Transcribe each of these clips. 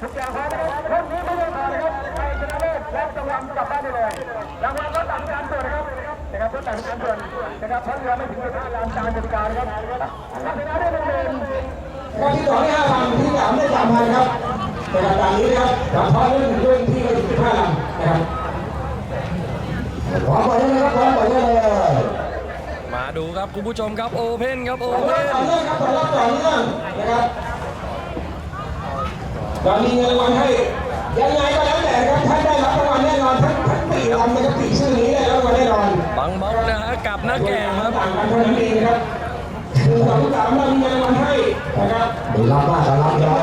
ทุกอย่างพร้อมนะครับคนนี้ไม่ได้มานะครับใครชนะเลิศรับรางวัลกลับบ้านได้เลยรางวัลรถต่างการตรวจนะครับนะครับรถต่างการตรวจนะครับเพราะเรือไม่ถึงเวลาลานจานจัดการนะครับถ้าชนะได้เป็นเงิน ข้อที่สองได้ห้าพันที่สามได้สามพันครับนะครับตาม นี้นะครับกับพร้อมเรื่องเรื่องที่เราสิบห้าลำนะครับพร้อมไปได้เลยครับพร้อมไปได้เลยมาดูครับคุณผู้ชมครับโอเพนครับโอต่อเพรอบนต่อเนื่องครับต่อรอบต่อเนื่องนะครับเรามีเงินรางวัลให้ยังไงก็แล้วแต่ครับท่านได้รับรางวัลแน่นอนทั้งทั้งสี่ลำนะครับสี่ชื่อนี้ได้รับรางวัลแน่นอนบังบ็อกนะฮะกับหน้าแก่ครับต่างกันเท่านั้นเองนะครับหนึ่งสองสามเรามีเงินรางวัลให้นะครับมีรับมากกับรับน้อ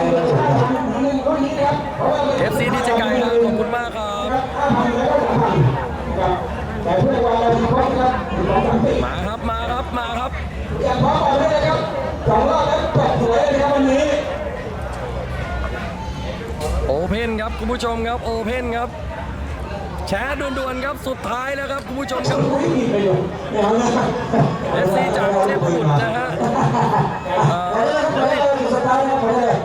ย นะคห้ารับพันหนึ่งก็นี้นะครับเพราะว่าเอฟซีดีเจไก่ครับขอบคุณมากครับห้าพันแล้วก็สามพันนะครับแต่เพื่อวันเรามีครบครับหนึ่งสองสามสี่มาครับมาครับมาครับอย่างพร้อมออกได้เลยครับสองรอบแล้วจบสวยเลยนะครับวันนี้โอเพนครับคุณผู้ชมครับโอเพนครับแชร์ด่วนๆครับสุดท้ายแล้วครับคุณผู้ชมครับไม่มีประโยชน์ไม่เอานะครับเอฟซีจากเทพบุตรนะฮะเอ่อ ไปเลยครับไปเลยสตาร์ทครับไปเลย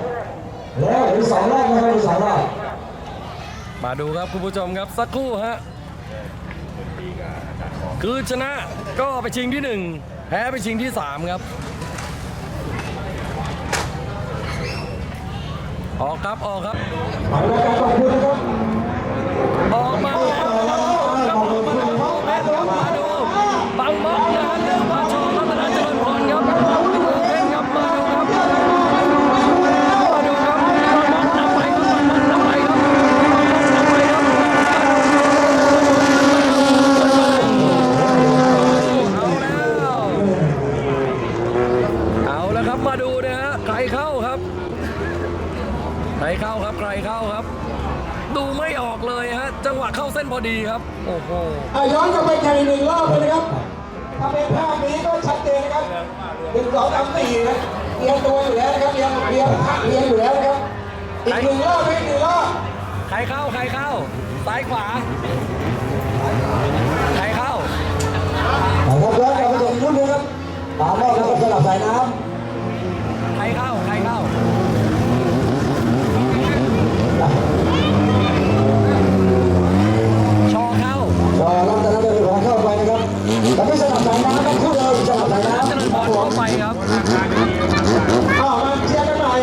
แล้วอีกสองรอบนะครับอีกสองรอบ มา ดูครับคุณผู้ชมครับสักครู่ฮะคือชนะก็ไปชิงที่หนึ่งแพ้ไปชิงที่สามครับ ออกครับออกครับ เอาละครับขอบคุณนะครับ ออกมาครับออกมาครับออกมาครับมาดูบังม็อกนะฮะเรื่องมาโชว์รัตนเจริญพรครับเล่นครับมาดูครับมาดูครับบังม็อกนำไปครับบังม็อกนำไปครับนำไปครับเอาแล้วเอาแล้วครับมาดูนะฮะใครเข้าครับ ใครเข้าครับใครเข้าครับ ดูไม่ออกเลยฮะจั งหวะเข้าเส้นพอดีครับ โอ้โหอะย้อนกลับไปแข่งอีกหนึ่งรอบเลยนะครับถ้าเป็นภาพนี้ก็ชัดเจนนะครับหนึ่งสองสามสี่นะเรียงตัวอยู่แล้วนะครับเรียงเรียงเรียงอยู่แล้วนะครับอีกหนึ่งรอบอีกหนึ่งรอบ ใครเข้าใครเข้าซ้ายขวาใครเข้า นะครับย้อนกลับไปถึงรุ่นนี้ครับตามรอบแล้วก็สลับสายน้ ใครเข้าใครเข้า ชอเข้าำรอรับแต่ละเดือนของเข้าไปนะครับแล้วก็สลับสายน้ำครับคู่เลยสลับสาย น้ำเจริญพรเข้าไปครับอ้าวมาเชียร์กันหน่อย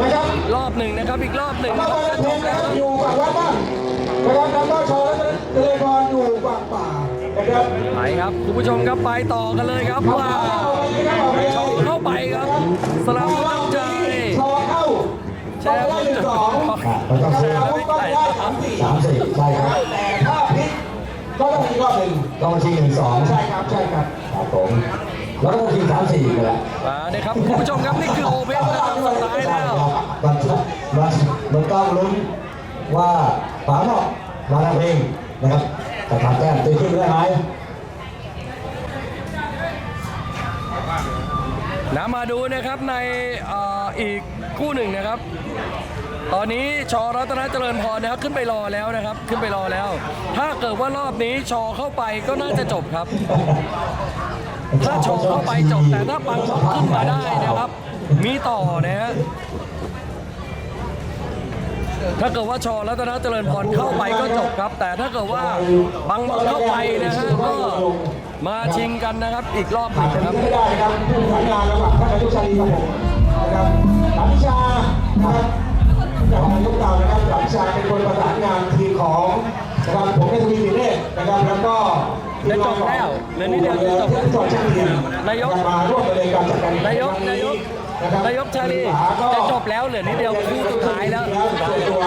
นะครับรอบหนึ่งนะครับอีกรอบหนึ่งมานะครับเปิดจะเพจลงบนะแล้วครับอยู่ฝั่งวัดบ้างนะครับนำเข้าโชว์แล้วเจริญพรอยู่ฝั่งป่านะครับไปครับคุณผู้ชมครับไปต่อกันเลยครับว่าเอาไปเลยครับเอาไปเลยชอเข้าไปครับสลับตั้งใจโชว์เข้าแชร์ได้หนึ่งสองแล้วก็แชคู่ร์ไม่ก็ใช่ได้สามสี่สามสี่ใช่ครับแต่ถ้าพลิกก็ต้องอีกรอบหนึ่งต้องมาชิงหนึ่งสองใช่ครับใช่ครับครับผม แล้วก็ต้องชิงสามสี่กันแหละมาเนี่ยครับคุณผู้ชมครับนี่คือโอเพนนะครับสุดท้ายแล้วมันมันมันต้องลุ้นว่าป๋าหมอกมาทำเพลงนะครับจะทำแต้มตีขึ้นได้ไหมนะมาดูนะครับในเอ่ออีกคู่หนึ่งนะครับ ตอนนี้ชอรัตนเจริญพรนะครับขึ้นไปรอแล้วนะครับ ขึ้นไปรอแล้ว ถ้าเกิดว่ารอบนี้ชอเข้าไปก็น่าจะจบครับ ถ้าชอเข้าไปจบแต่ถ้าปังม็อกขึ้นมาได้นะครับ มีต่อนะฮะถ้าเกิดว่าชอรัตนเจริญพรเข้าไปก็จบครับ แต่ถ้าเกิดว่าบังม็อกเข้าไปนะฮะก็มาชิงกันนะครับ อีกรอบหนึ่งนะครับไม่ได้ครับผู้ประสานงานระหว่างท่านนายกชาลีกับผมนะครับหลังวิชานะครับจากนายกเรานะครับหลังวิชาเป็นคนประสานงานทีมของนะครับผมในทวีสินเนตนะครับแล้วก็ จะจบแล้วเหลือนิดเดียวจะจบแล้วจบช่างเรียนนายกมาร่วมในการจัดการนายกครั้งนายกนะครับนายกชาลีจะจบแล้วเหลือนิดเดียวคู่สุดท้ายแล้วส่วนตัว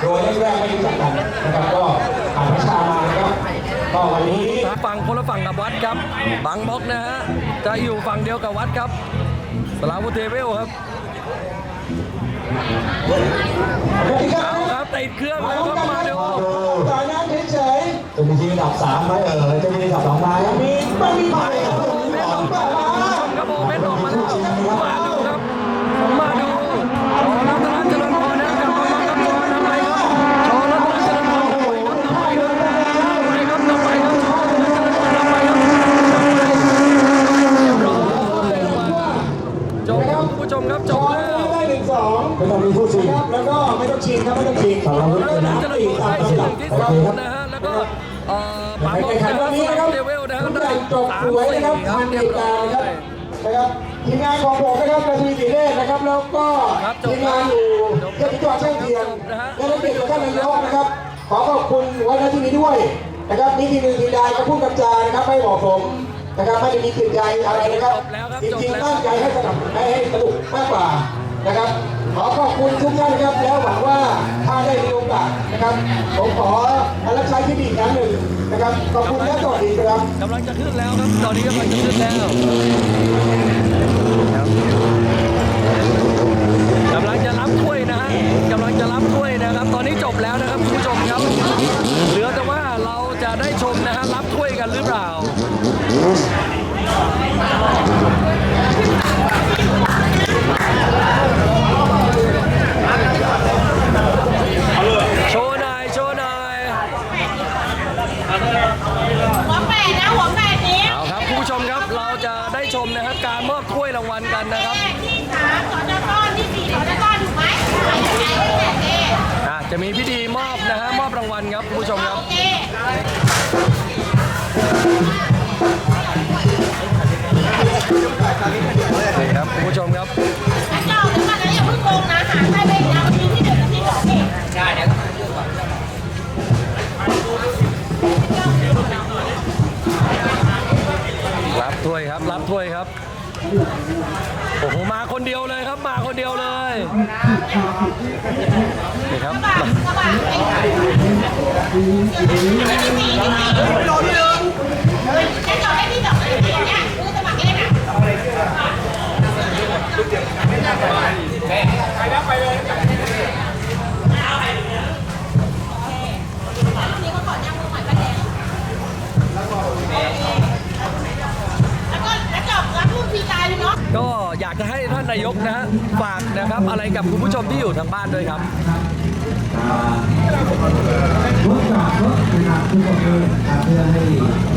โดยแรกๆไม่รู้จักกันนะครับก็ผ่านประชามานะครับก็วันนี้ฝั่งคนละฝั่งกับวัดครับบางม็อกนะฮะจะอยู่ฝั่งเดียวกับวัดครับสลาวุธเทเวลครับสวัสดีครับเอาครับติดเครื่องแล้วครับมาดูต่อน้ำเฉย จะมีทีมอันดับ สามไหมเออจะมีอันดับสองไหมมีไม่มีใครครับผม งขันนะวันนี้นะครับเดเวลนะฮะทุกอได้ย่างจบสามสวยสี่นะครับครัทับนเรีเหยบตุร้การณ์อนะครับยนะครับทีมงานของผมนะครับนาทีสีเนตนะครับ แล้วก็ครับจบทีมงานอยู่จบเจ้าหน้าที่จังหวัดช่างเทียนจบนะฮะและนักเกียรติท่านนายกนะครับ ขอขอบคุณไว้ณที่นี้ด้วยนะครับนี่ทีหนึ่งทีใดก็พูดกับจานะครับไม่เหมาะสมนะครับไม่ได้มีจิตใจอะไรนะครับจบแล้วครับจจบริงแล้วๆตั้งใจให้สนับให้ให้สนุกมากกว่านะครับ ขอขอบคุณทุกท่านนะครับ แล้วหวังว่าถ้าได้มีโอกาสนะครับ ผมขอรับใช้ที่ดีอีกครั้งหนึ่ง นะครับขอบคุณและสวัสดีครับกำลังจะขึ้นแล้วครับ ตอนนี้กำลังจะขึ้นแล้ว มครับโอเคนี่ครับคุณผู้ชมครับแล้วจองกันนะอย่าพิ่งลงนะหาใครไปเอาทีที่หนึ่งกับที่สองเองรับถ้วยครับ รับถ้วยครับ โอ้โห มาคนเดียวเลยครับ มาคนเดียวเลย นี่ครับ ดูดีไม่รอเลยก็อยากจะให้ท่านนายกนะฮะฝากนะครับอะไรกับคุณผู้ชมที่อยู่ทางบ้านด้วยครับ รถจากรถนะครับทุกประเภทนะครับเพื่อให้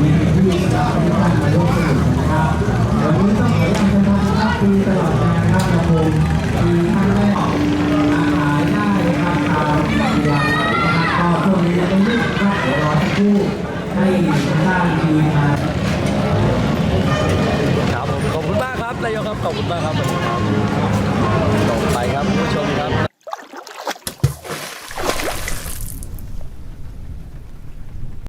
มีที่สำหรับทุกานมาร่วมสนุกนะครับวันนี้ต้องขออนุญาตนะครับปีตลอดงานนะครับเราคงมีท่านแรกอาหารได้นะครับตามเวลานะครับก็ช่วงนี้ยังไม่รีบครับเดี๋ยวรอสักครู่ให้ทางด้านทีมงานครับขอบคุณมากครับนายกครับขอบคุณมากครับ